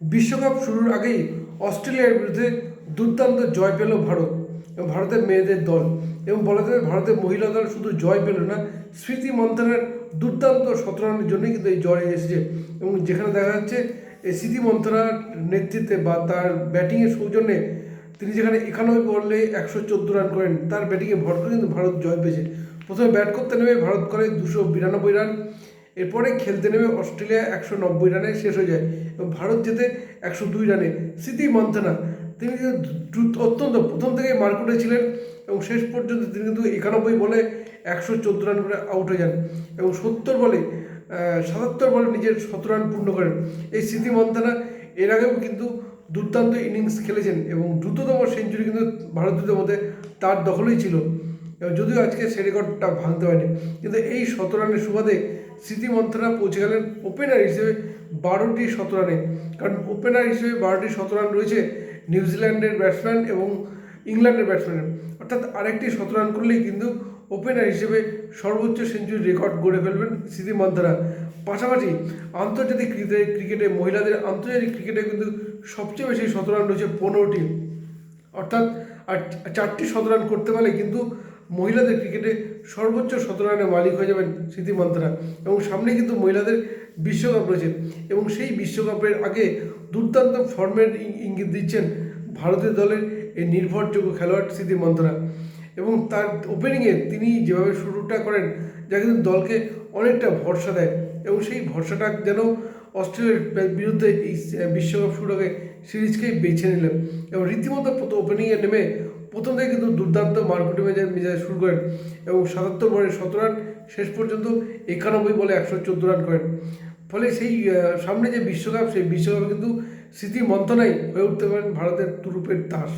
বিশ্বকাপ শুরুর আগেই অস্ট্রেলিয়ার বিরুদ্ধে দুর্দান্ত জয় পেল ভারত এবং ভারতের মেয়েদের দল এবং বলা যায় ভারতের মহিলা দল শুধু জয় পেল না, স্মৃতি মন্থনের দুর্দান্ত শতরানের জন্যই কিন্তু এই জয় এসেছে এবং যেখানে দেখা যাচ্ছে এই স্মৃতি মন্থনার নেতৃত্বে বা তার ব্যাটিংয়ের সৌজন্যে তিনি যেখানে একানব্বই বলে একশো চোদ্দ রান করেন, তার ব্যাটিংয়ে ভর করে কিন্তু ভারত জয় পেয়েছে। প্রথমে ব্যাট করতে নেমে ভারত করে দুশো বিরানব্বই রান এরপরে খেলতে নেমে অস্ট্রেলিয়া একশো নব্বই রানে শেষ হয়ে যায় এবং ভারত যেতে একশো দুই রানে স্মৃতি মন্থনা। তিনি অত্যন্ত প্রথম থেকে মার্কুটে ছিলেন এবং শেষ পর্যন্ত তিনি কিন্তু একানব্বই বলে একশো চোদ্দ রান করে আউট হয়ে যান এবং সত্তর বলে সাতাত্তর বলে নিজের শত রান পূর্ণ করেন। এই স্মৃতি মন্থনা এর আগেও কিন্তু দুর্দান্ত ইনিংস খেলেছেন এবং দ্রুততম সেঞ্চুরি কিন্তু ভারতীয়দের মধ্যে তার দখলেই ছিল। যদিও আজকে সে রেকর্ডটা ভাঙতে পারেনি কিন্তু এই শত রানের সুবাদে স্মৃতি মন্থনা পৌঁছে গেলেন ওপেনার হিসেবে বারোটি শত রানে। কারণ ওপেনার হিসেবে বারোটি শত রান রয়েছে নিউজিল্যান্ডের ব্যাটসম্যান এবং ইংল্যান্ডের ব্যাটসম্যানের অর্থাৎ আরেকটি শত রান করলেই কিন্তু ওপেনার হিসেবে সর্বোচ্চ সেঞ্চুরি রেকর্ড গড়ে ফেলবেন স্মৃতি মন্থনা। পাশাপাশি আন্তর্জাতিক ক্রিকেটে মহিলাদের আন্তর্জাতিক ক্রিকেটে কিন্তু সবচেয়ে বেশি শত রান রয়েছে পনেরোটি। অর্থাৎ আর চারটি শতরান করতে পারলে কিন্তু মহিলাদের ক্রিকেটে সর্বোচ্চ শতরানের মালিক হয়ে যাবেন স্মৃতি মন্ত্রা। এবং সামনে কিন্তু মহিলাদের বিশ্বকাপ রয়েছে। এবং সেই বিশ্বকাপের আগে দুর্দান্ত ফর্মের ইঙ্গিত দিচ্ছেন ভারতীয় দলের এই নির্ভরযোগ্য খেলোয়াড় স্মৃতি মন্ত্রা। এবং তার ওপেনিংয়ে তিনি যেভাবে শুরুটা করেন, যা কিন্তু দলকে অনেকটা ভরসা দেয়। এবং সেই ভরসাটা যেন অস্ট্রেলিয়ার বিরুদ্ধে এই বিশ্বকাপ শুরু আগে সিরিজকেই বেছে নিলেন। এবং রীতিমতো ওপেনিংয়ে নেমে প্রথম থেকে কিন্তু দুর্দান্ত মার্কুটে মেজাজ মেজাজ শুরু করেন এবং সাতাত্তর বলে সতেরো রান শেষ পর্যন্ত একানব্বই বলে একশো চোদ্দ রান করেন। ফলে সেই সামনে যে বিশ্বকাপ, সেই বিশ্বকাপে কিন্তু স্মৃতি মন্থনাই হয়ে উঠতে পারেন ভারতের তুরুপের তাস।